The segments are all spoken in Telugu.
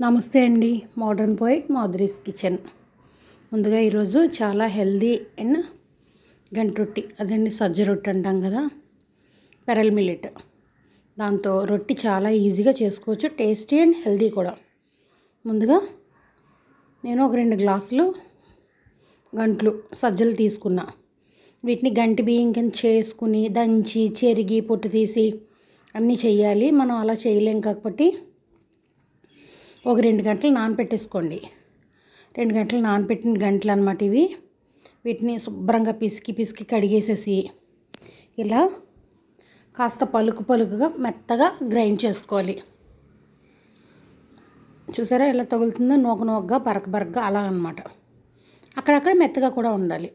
నమస్తే అండి మోడర్న్ పోయిట్ మాధురీస్ కిచెన్. ముందుగా ఈరోజు చాలా హెల్దీ అండ్ గంట రొట్టి అదండి సజ్జ రొట్టి అంటాం కదా పెరల్ మిల్లెట్. దాంతో రొట్టి చాలా ఈజీగా చేసుకోవచ్చు టేస్టీ అండ్ హెల్దీ కూడా. ముందుగా నేను ఒక రెండు గ్లాసులు గంటలు సజ్జలు తీసుకున్నా. వీటిని గంటి బియ్యం కింద చేసుకుని దంచి చెరిగి పొట్టు తీసి అన్నీ చేయాలి మనం అలా చేయలేం కాబట్టి ఒక రెండు గంటలు నానపెట్టేసుకోండి. రెండు గంటలు నానపెట్టిన గంటలు అనమాట ఇవి. వీటిని శుభ్రంగా పిసికి పిసికి కడిగేసేసి ఇలా కాస్త పలుకు పలుకుగా మెత్తగా గ్రైండ్ చేసుకోవాలి. చూసారా ఎలా తగులుతుందో? నూక నూకగా బరక బరకగా అలా అనమాట అక్కడక్కడ మెత్తగా కూడా ఉండాలి.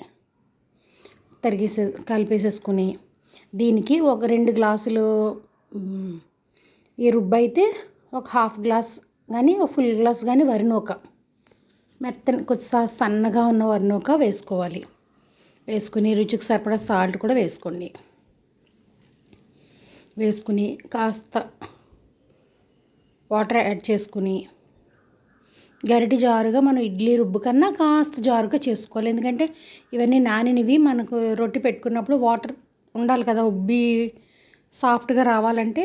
తరిగేసే కలిపేసేసుకుని దీనికి ఒక రెండు గ్లాసులు ఈ రుబ్బు అయితే ఒక హాఫ్ గ్లాస్ కానీ ఫుల్ గ్లాస్ కానీ వరి నూక మెత్తని కొంచెం సన్నగా ఉన్న వరి నూక వేసుకోవాలి. వేసుకుని రుచికి సరిపడా సాల్ట్ కూడా వేసుకోండి. వేసుకుని కాస్త వాటర్ యాడ్ చేసుకుని గరిటి జారుగా మనం ఇడ్లీ రుబ్బు కన్నా కాస్త జారుగా చేసుకోవాలి. ఎందుకంటే ఇవన్నీ నానినవి మనకు రొట్టె పెట్టుకున్నప్పుడు వాటర్ ఉండాలి కదా ఉబ్బి సాఫ్ట్గా రావాలంటే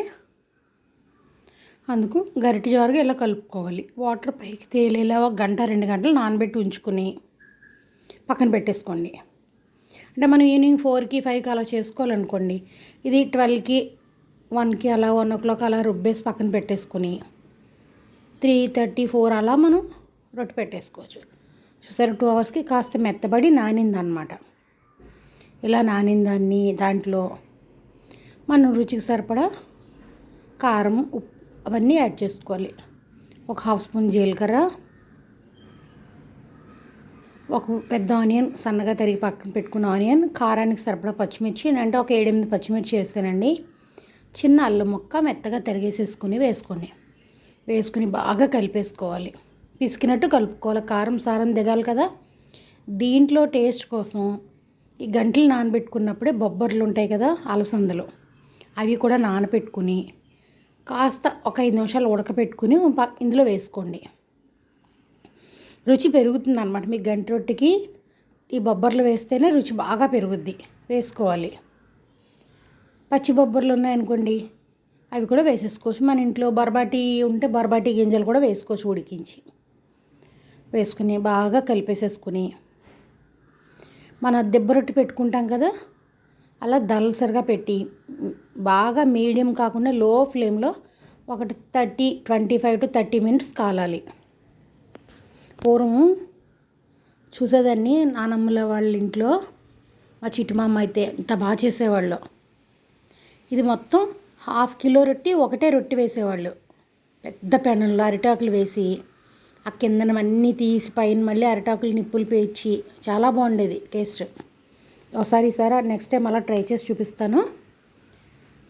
అందుకు గరిటి జారుగా ఇలా కలుపుకోవాలి. వాటర్ పైకి తేలేలా ఒక గంట రెండు గంటలు నానబెట్టి ఉంచుకుని పక్కన పెట్టేసుకోండి. అంటే మనం ఈవినింగ్ ఫోర్కి ఫైవ్కి అలా చేసుకోవాలనుకోండి ఇది ట్వెల్వ్కి వన్కి అలా వన్ ఓ క్లాక్ అలా రుబ్బేసి పక్కన పెట్టేసుకుని త్రీ థర్టీ ఫోర్ అలా మనం రొట్టె పెట్టేసుకోవచ్చు. చూసారు టూ అవర్స్కి కాస్త మెత్తబడి నానిందనమాట. ఇలా నానిందాన్ని దాంట్లో. మనం రుచికి సరిపడా కారం ఉప్పు అవన్నీ యాడ్ చేసుకోవాలి. ఒక హాఫ్ స్పూన్ జీలకర్ర ఒక పెద్ద ఆనియన్ సన్నగా తరిగి పక్కన పెట్టుకున్న ఆనియన్ కారానికి సరిపడా పచ్చిమిర్చి అంటే ఒక ఏడెనిమిది పచ్చిమిర్చి వేస్తానండి. చిన్న అల్లం ముక్క మెత్తగా తరిగేసేసుకుని వేసుకోండి. వేసుకుని బాగా కలిపేసుకోవాలి. పిసికినట్టు కలుపుకోవాలి. కారం సారం దిగాలి కదా. దీంట్లో టేస్ట్ కోసం ఈ గంటలు నానబెట్టుకున్నప్పుడే బొబ్బర్లు ఉంటాయి కదా అలసందలు. అవి కూడా నానబెట్టుకుని కాస్త ఒక ఐదు నిమిషాలు ఉడకపెట్టుకుని ఇందులో వేసుకోండి. రుచి పెరుగుతుంది అనమాట మీ గంటి రొట్టెకి ఈ బొబ్బర్లు వేస్తేనే రుచి బాగా పెరుగుద్ది. వేసుకోవాలి. పచ్చి బొబ్బర్లు ఉన్నాయనుకోండి అవి కూడా వేసేసుకోవచ్చు. మన ఇంట్లో బర్బాటి ఉంటే బర్బాటి గింజలు కూడా వేసుకోవచ్చు ఉడికించి. వేసుకుని బాగా కలిపేసేసుకుని. మన దెబ్బ రొట్టె పెట్టుకుంటాం కదా అలా దలసరిగా పెట్టి బాగా మీడియం కాకుండా లో ఫ్లేమ్లో ఒకటి thirty twenty five to thirty minutes కాలాలి. పూర్వం చూసేదాన్ని నానమ్మల వాళ్ళ ఇంట్లో మా చిట్టుమామ అయితే ఇంత బాగా చేసేవాళ్ళు. ఇది మొత్తం హాఫ్ కిలో రొట్టి ఒకటే రొట్టి వేసేవాళ్ళు. పెద్ద పెనంలో అరిటాకులు వేసి ఆ కిందన అన్నీ తీసి పైన మళ్ళీ అరిటాకులు నిప్పులు పేర్చి చాలా బాగుండేది టేస్ట్. ఒకసారి ఈసారి నెక్స్ట్ టైం అలా ట్రై చేసి చూపిస్తాను.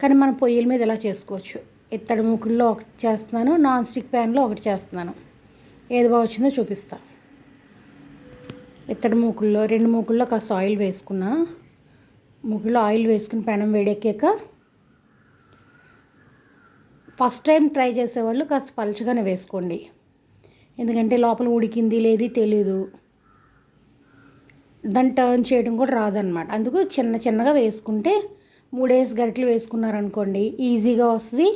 కానీ మనం పొయ్యిల మీద ఇలా చేసుకోవచ్చు? ఇత్తడి మూకుల్లో ఒకటి చేస్తున్నాను నాన్ స్టిక్ ప్యాన్లో ఒకటి చేస్తున్నాను. ఏది బాగా వచ్చిందో చూపిస్తా. ఇత్తడి మూకుల్లో రెండు మూకుల్లో కాస్త ఆయిల్ వేసుకున్నా. మూకుల్లో ఆయిల్ వేసుకుని పెనం వేడెక్కాక ఫస్ట్ టైం ట్రై చేసేవాళ్ళు కాస్త పలుచగానే వేసుకోండి. ఎందుకంటే లోపల ఉడికింది లేదు తెలీదు. దాన్ని టర్న్ చేయడం కూడా రాదనమాట అందుకు చిన్న చిన్నగా వేసుకుంటే మూడేసి గరిటలు వేసుకున్నారనుకోండి ఈజీగా వస్తుంది.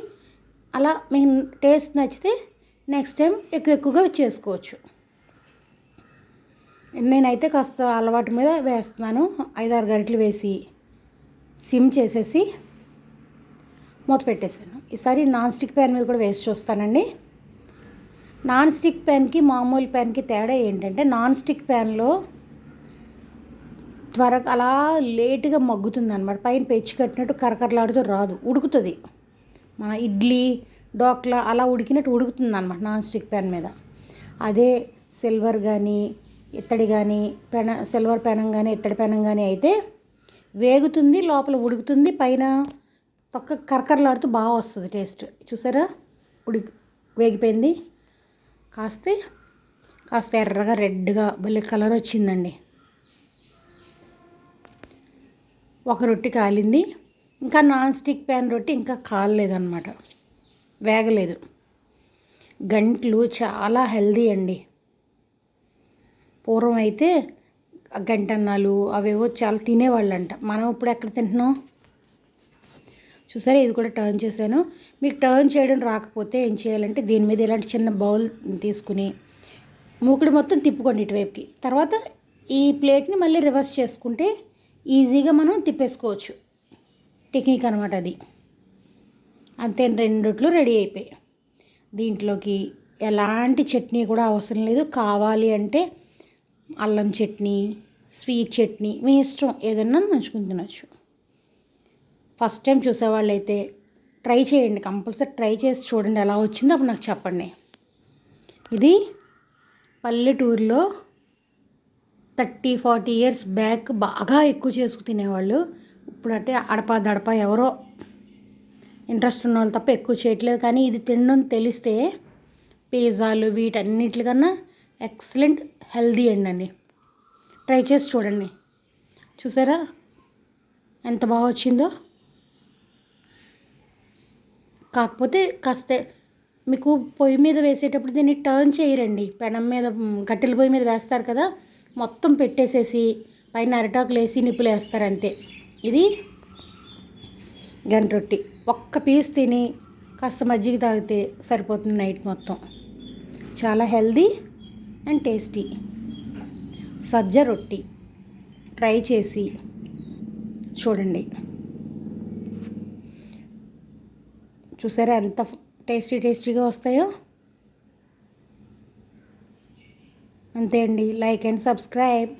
అలా మీకు టేస్ట్ నచ్చితే నెక్స్ట్ టైం ఎక్కువ ఎక్కువగా చేసుకోవచ్చు. నేనైతే కాస్త అలవాటు మీద వేస్తున్నాను. ఐదారు గరిటలు వేసి సిమ్ చేసేసి మూత పెట్టేశాను. ఈసారి నాన్ స్టిక్ ప్యాన్ మీద కూడా వేసి చూస్తానండి. నాన్ స్టిక్ ప్యాన్కి మామూలు ప్యాన్కి తేడా ఏంటంటే నాన్ స్టిక్ ప్యాన్లో త్వరగా అలా లేటుగా మగ్గుతుంది అనమాట పైన పెచ్చి కట్టినట్టు కరకరలాడుతూ రాదు. ఉడుకుతుంది. మన ఇడ్లీ డోక్లా అలా ఉడికినట్టు ఉడుకుతుంది అనమాట నాన్ స్టిక్ ప్యాన్ మీద. అదే సిల్వర్ కానీ ఇత్తడి కానీ పెన సిల్వర్ పెనం కానీ ఇత్తడి పెనం కానీ అయితే వేగుతుంది లోపల ఉడుకుతుంది పైన తొక్క కరకరలాడుతూ బాగా వస్తుంది టేస్ట్. చూసారా? ఉడికి వేగిపోయింది. కాస్తే కాస్త ఎర్రగా రెడ్గా భలే కలర్ వచ్చిందండి. ఒక రొట్టె కాలింది. ఇంకా నాన్ స్టిక్ ప్యాన్ రొట్టె ఇంకా కాలలేదన్నమాట. వేగలేదు. గంటలు చాలా హెల్దీ అండి. పూర్వం అయితే గంటన్నాలు అవేవో చాలా తినేవాళ్ళంట. మనం ఇప్పుడు ఎక్కడ తింటున్నాం? చూసారా? ఇది కూడా టర్న్ చేశాను. మీకు టర్న్ చేయడం రాకపోతే ఏం చేయాలంటే దీని మీద ఇలాంటి చిన్న బౌల్ తీసుకుని మూకుడు మొత్తం తిప్పుకోండి ఇటువైపుకి. తర్వాత ఈ ప్లేట్ని మళ్ళీ రివర్స్ చేసుకుంటే ఈజీగా మనం తిప్పేసుకోవచ్చు. టెక్నిక్ అనమాట అది. అంతే రెండిట్లు రెడీ అయిపోయాయి. దీంట్లోకి ఎలాంటి చట్నీ కూడా అవసరం లేదు. కావాలి అంటే అల్లం చట్నీ స్వీట్ చట్నీ మీ ఇష్టం ఏదన్నా నంచుకుని తినచ్చు. ఫస్ట్ టైం చూసేవాళ్ళు అయితే ట్రై చేయండి. కంపల్సరీ ట్రై చేసి చూడండి ఎలా వచ్చిందో అప్పుడు నాకు చెప్పండి. ఇది పల్లెటూరులో థర్టీ ఫార్టీ ఇయర్స్ బ్యాక్ బాగా ఎక్కువ చేసుకు తినేవాళ్ళు. ఇప్పుడంటే అడప దడప ఎవరో ఇంట్రెస్ట్ ఉన్న వాళ్ళు తప్ప ఎక్కువ చేయట్లేదు. కానీ ఇది తినడం తెలిస్తే పిజ్జాలు వీటన్నిటికన్నా ఎక్సలెంట్ హెల్దీ అండి అండి. ట్రై చేసి చూడండి. చూసారా? ఎంత బాగా వచ్చిందో. కాకపోతే కాస్త మీకు పొయ్యి మీద వేసేటప్పుడు దీన్ని టర్న్ చేయరండి. పెనం మీద కట్టెల పొయ్యి మీద వేస్తారు కదా. మొత్తం పెట్టేసేసి పైన అరిటాకులు వేసి నిప్పులు వేస్తారు అంతే ఇది గంట రొట్టి. ఒక్క పీస్ తిని కాస్త మజ్జిగ తాగితే సరిపోతుంది నైట్ మొత్తం. చాలా హెల్దీ అండ్ టేస్టీ. సజ్జ రొట్టి. ట్రై చేసి చూడండి. చూసారా ఎంత టేస్టీ టేస్టీగా వస్తాయో? అంతే అండి. Like and subscribe